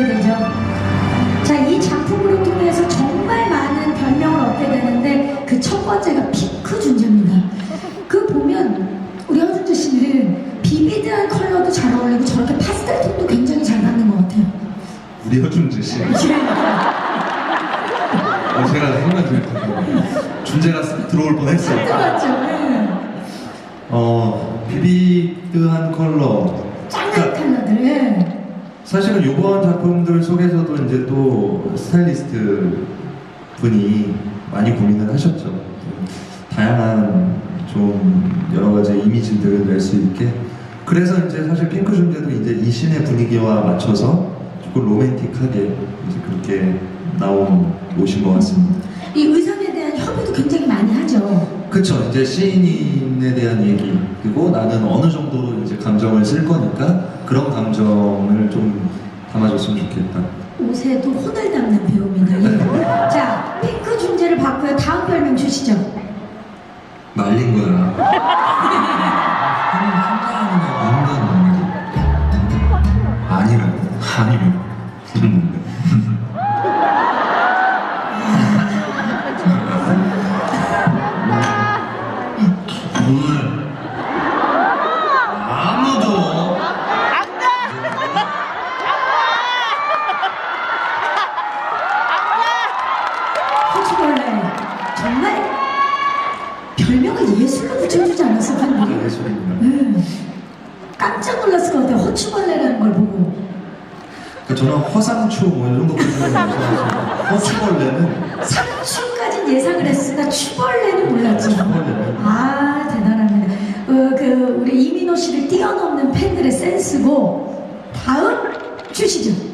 붙게 되죠. 자, 이 작품으로 통해서 정말 많은 별명을 얻게 되는데 그 첫 번째가 핑크 존재입니다. 그 보면 우리 허준주 씨는 비비드한 컬러도 잘 어울리고 저렇게 파스텔 톤도 굉장히 잘 맞는 것 같아요. 우리 허준재 씨. 어, 제가 생각 좀 준재가 싹 들어올 뻔했어요. 맞죠? 네. 어 비비드한 컬러. 짱한 컬러들. 네. 사실은 이번 작품들 속에서도 이제 또 스타일리스트 분이 많이 고민을 하셨죠. 다양한 좀 여러 가지 이미지들을 낼 수 있게. 그래서 이제 사실 핑크 존재도 이제 이 신의 분위기와 맞춰서 조금 로맨틱하게 이제 그렇게 나온 옷인 것 같습니다. 이 의상에 대한 협의도 굉장히 많이 하죠. 그쵸 이제 시인에 대한 얘기 그리고 나는 어느 정도로 이제 감정을 쓸 거니까 그런 감정을 좀 담아줬으면 좋겠다 옷에도 혼을 담는 배우입니다. 예. 자, 핑크 중재를 받고요. 다음 별명 주시죠. 말린 거야 아니라고 아니면 부 한국에? 예술입니다 네. 깜짝 놀랐을 것 같아요. 호추벌레라는 걸 보고. 그러니까 저는 허상추 뭐 이런 것까지는 무서워서 허추벌레는 상추까진 예상을 했으나 추벌레는 몰랐죠. 추벌레는 아, 대단합니다. 어, 그, 우리 이민호 씨를 뛰어넘는 팬들의 센스고, 다음 주시죠.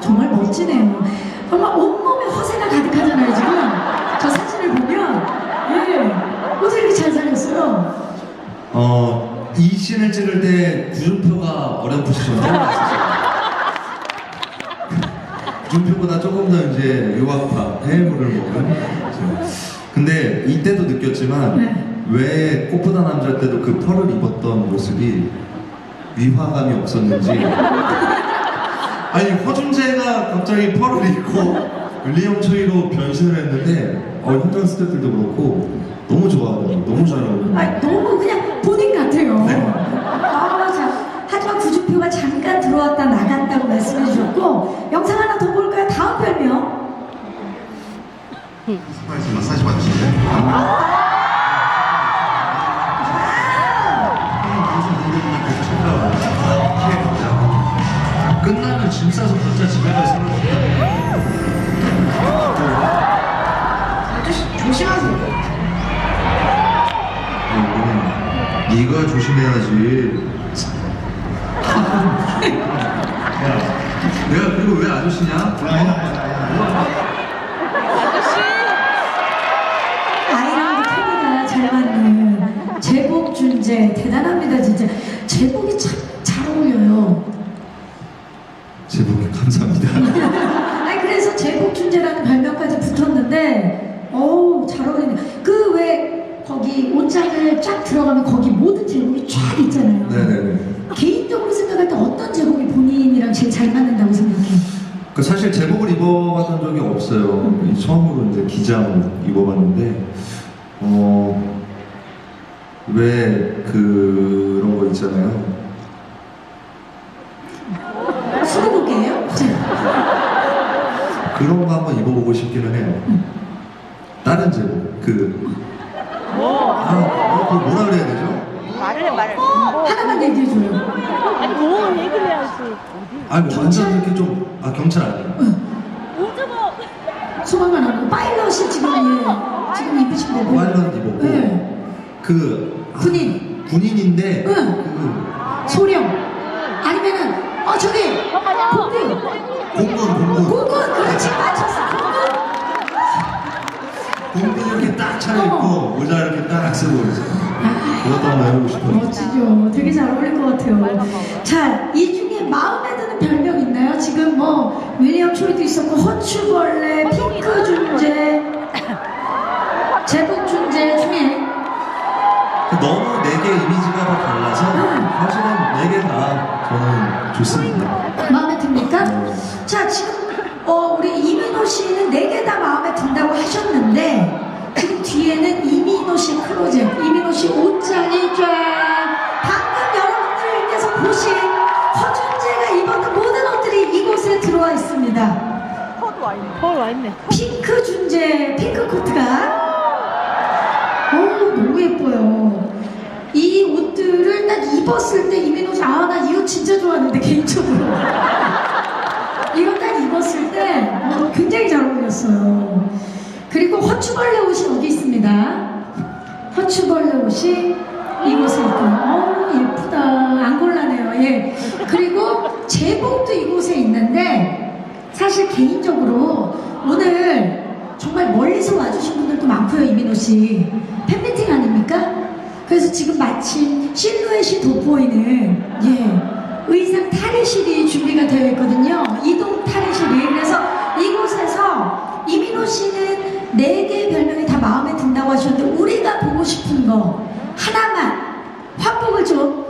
정말 멋지네요. 정말 온몸에 허세가 가득하잖아요, 지금. 저 사진을 보면. 예. 어떻게 이렇게 잘 살렸어요? 어, 이 씬을 찍을 때 구준표가 어렴풋이 좀 생각났었어요. 구준표보다 조금 더 이제 유학파, 해물을 먹은. 근데 이때도 느꼈지만 네. 왜 꽃보다 남자 때도 그 펄을 입었던 모습이 위화감이 없었는지 아니 허준재가 갑자기 펄을 입고 윌리엄 초이로 변신을 했는데 어, 현장 스태프들도 그렇고 너무 좋아하더라고요. 너무 잘 어울려요. 아 너무 그냥 본인 같아요. 네. 아, 자, 하지만 구주표가 잠깐 들어왔다 나갔다고 말씀해 주셨고 영상 하나 더 볼까요? 다음 별명. 스파에서 마사지 받으실래요? 싸서 각자 집에 가서 어, 네가 조심해야지. 야, 내가 그리고 왜 아저씨냐? 아 옷장을 쫙 들어가면 거기 모든 제복이 쫙 있잖아요. 네네네. 개인적으로 생각할 때 어떤 제목이 본인이랑 제일 잘 맞는다고 생각해? 그 사실 제복을 입어봤던 적이 없어요. 이 처음으로 이제 기장을 입어봤는데 어, 어왜 그런 거 있잖아요. 수고복이에요? 그런 거 한번 입어보고 싶기는 해요. 다른 제복 그 아, 어, 그 뭐라 그래야 되죠? 말을 해 말을 하나만 얘기해줘요. 아니 뭐 얘기를 해야지 아, 뭐 완전 이렇게 좀 아 경찰 아니에요? 오즈모 소방관 하고 파일럿이 지금 예, 지금 입으신 거고. 파일럿 입었고. 네. 그 아, 군인. 군인인데 응. 그 소령. 아니면은 어 저기 공군. 공군 공군 공군 그렇지 맞췄 쓰고 그것도 한번 해보고 싶어요. 멋지죠. 되게 잘 어울릴 것 같아요. 자, 이 중에 마음에 드는 별명 있나요? 지금 뭐 윌리엄 초이도 있었고 허추벌레, 핑크 존재, 제복 존재 중에 너무 네 개 이미지가 다 달라서 응. 사실은 네개다 저는 좋습니다. 마음에 듭니까? 네. 자, 지금 어, 우리 이민호 씨는 네 개 다 마음에 든다고 이민호 씨 클로젯, 이민호 씨 옷장이 쫙 방금 여러분들께서 보신 허준재가 입었던 모든 옷들이 이곳에 들어와 있습니다. 펄 와있네 펄 와있네 핑크 준재 핑크 코트가 어우 너무 예뻐요. 이 옷들을 딱 입었을 때 이민호 씨, 아, 나 이 옷 진짜 좋아하는데, 개인적으로. 이거 딱 입었을 때 어, 굉장히 잘 어울렸어요. 그리고 허추벌레 옷이 여기 있습니다. 허추벌레 옷이 이곳에 있고요. 어 예쁘다. 안 골라네요. 예. 그리고 제복도 이곳에 있는데, 사실 개인적으로 오늘 정말 멀리서 와주신 분들도 많고요, 이민호 씨. 팬미팅 아닙니까? 그래서 지금 마침 실루엣이 돋보이는 예 의상 탈의실이 준비가 되어 있거든요. 이동 탈의실이 그래서 이곳에서 이민호 씨는 네 개의 별명이 다 마음에 든다고 하셨는데 우리가 보고 싶은 거 하나만 확복을 좀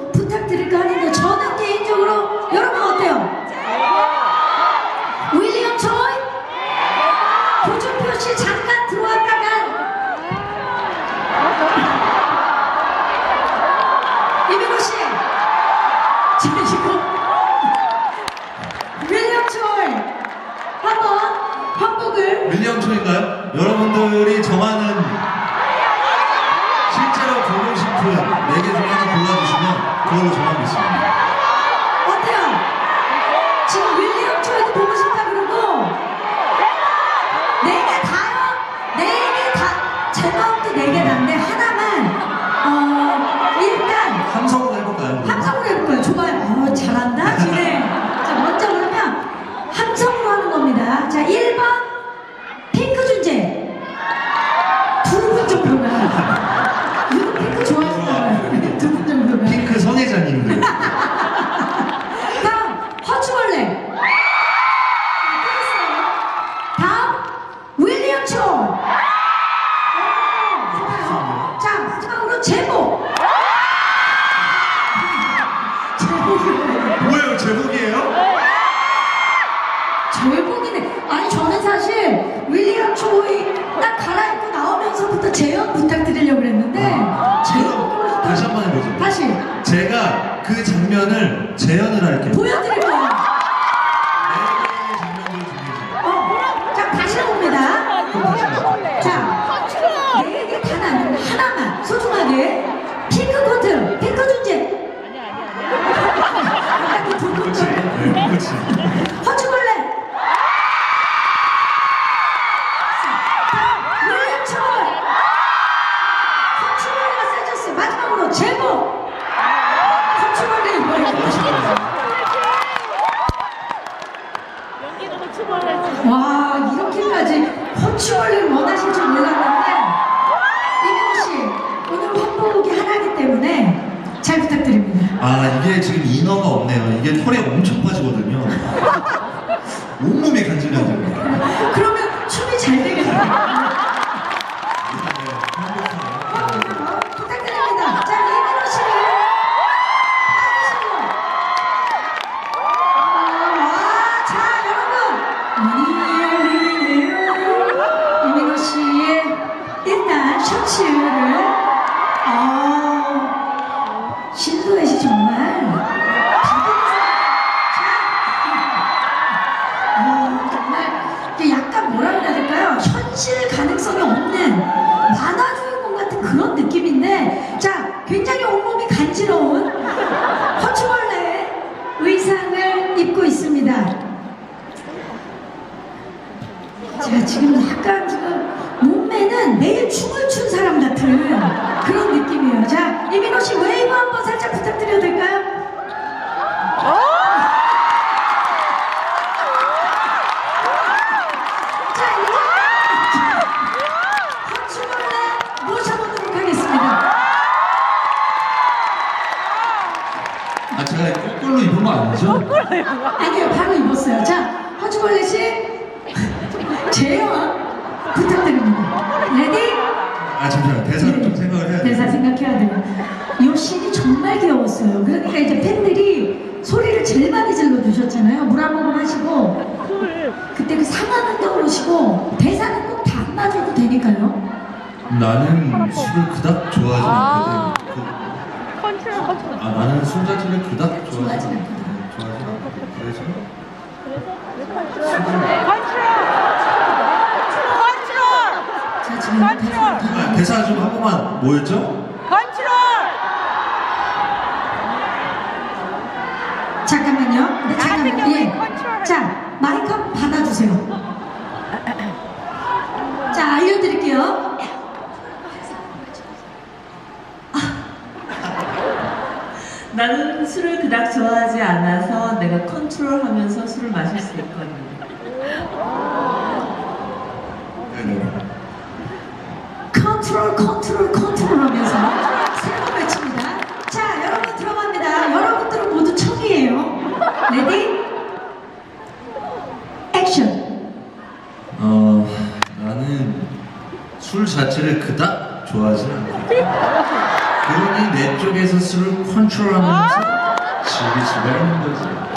장면을 재현을 할게요. 보여드릴 거예요 Но ты 아니죠? 아니요, 바로 입었어요. 자, 허주벌레 씨, 재현 부탁드립니다. 레디? 아 잠시만 대사를 좀 생각을 해야 돼요. 대사 생각해야 돼요. 이 씬이 정말 귀여웠어요. 그러니까 이제 팬들이 소리를 제일 많이 질러 주셨잖아요. 물 한 모금 하시고 술. 그때 그 상황은 떠오르시고 대사는 꼭 다 안 맞아도 되니까요. 나는 술을 그닥 좋아하지 아. 않거든. 그, 컨트롤 컨트롤. 아 나는 술 자체를 그닥 좋아하지 않거든. 않거든. 좋아하지 않거든. 그래서 자, 지금 아, 대사 좀 한 번만 뭐였죠? 잠깐만요. 네, 잠깐만. 경우에 예. 컨트롤을- 자, 마이크 한번 받아주세요. 자, 알려드릴게요. 나는 술을 그닥 좋아하지 않아서 내가 컨트롤하면서 술을 마실 수 있거든. 네네. 컨트롤, 컨트롤, 컨트롤 하면서 세번 외칩니다. 자, 여러분 들어갑니다. 여러분들은 모두 청이에요. 레디? 액션. 어 나는 술 자체를 그닥 좋아하지 않거 든. 그러니 내 쪽에서 술을 컨트롤하면서 수가 있는 거지.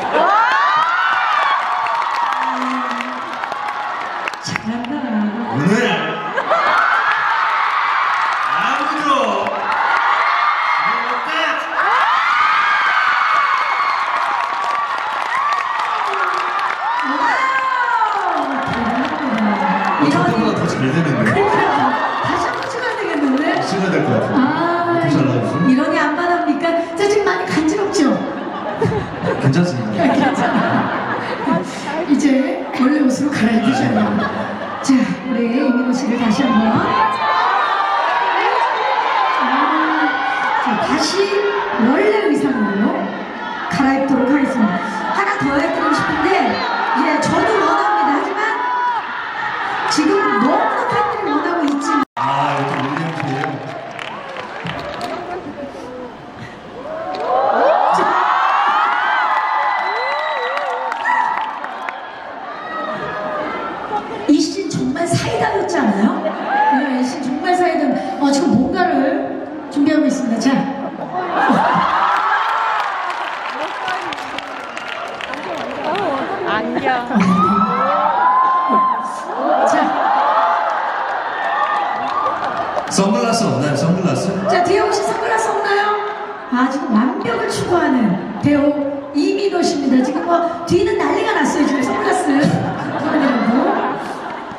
완벽을 추구하는 배우 이민호 씨입니다. 지금 뭐 뒤는 난리가 났어요. 지금 선글라스 끼고.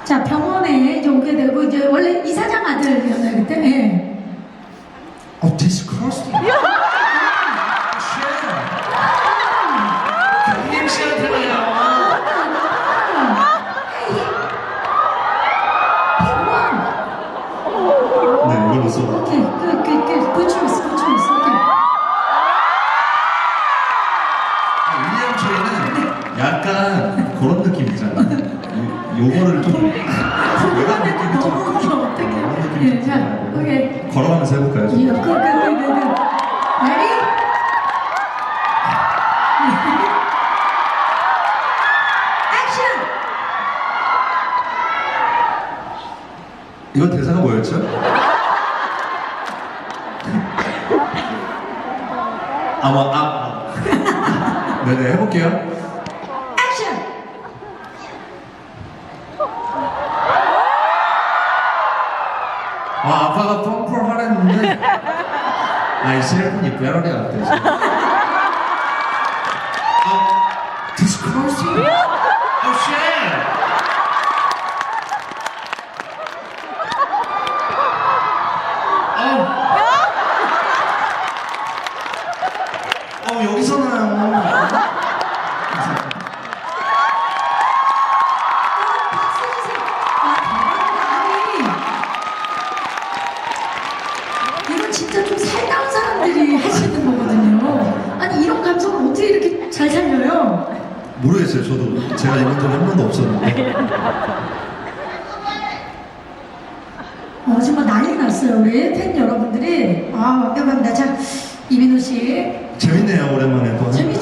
자, 병원에 이제 오게 되고 이제 원래 이사장 아들이었나요 그때? 예. 약간 그런 느낌 있잖아. 요- 요거를 좀 외곽 느낌이 좀 너무 웃겨, 어떡해. 그런 느낌이 예, 좀 자, 있잖아요. 오케이. 걸어가면서 해볼까요? 좀? 이거. 레디? 액션! 이건 대사가 뭐였죠? 아마 아 네네 해볼게요. 액션! 아 아빠가 펌프를 하랬는데 아이 셀폰이 빼러리 안 되지. 아 디스커스? 아 쉣! 어. 어 여기서 나 제가 이번 적이 한 번도 없었는데. 어, 정말 난리 났어요. 우리 팬 여러분들이. 아, 완벽합니다. 자, 이민호 씨. 재밌네요. 오랜만에 또. 재밌죠?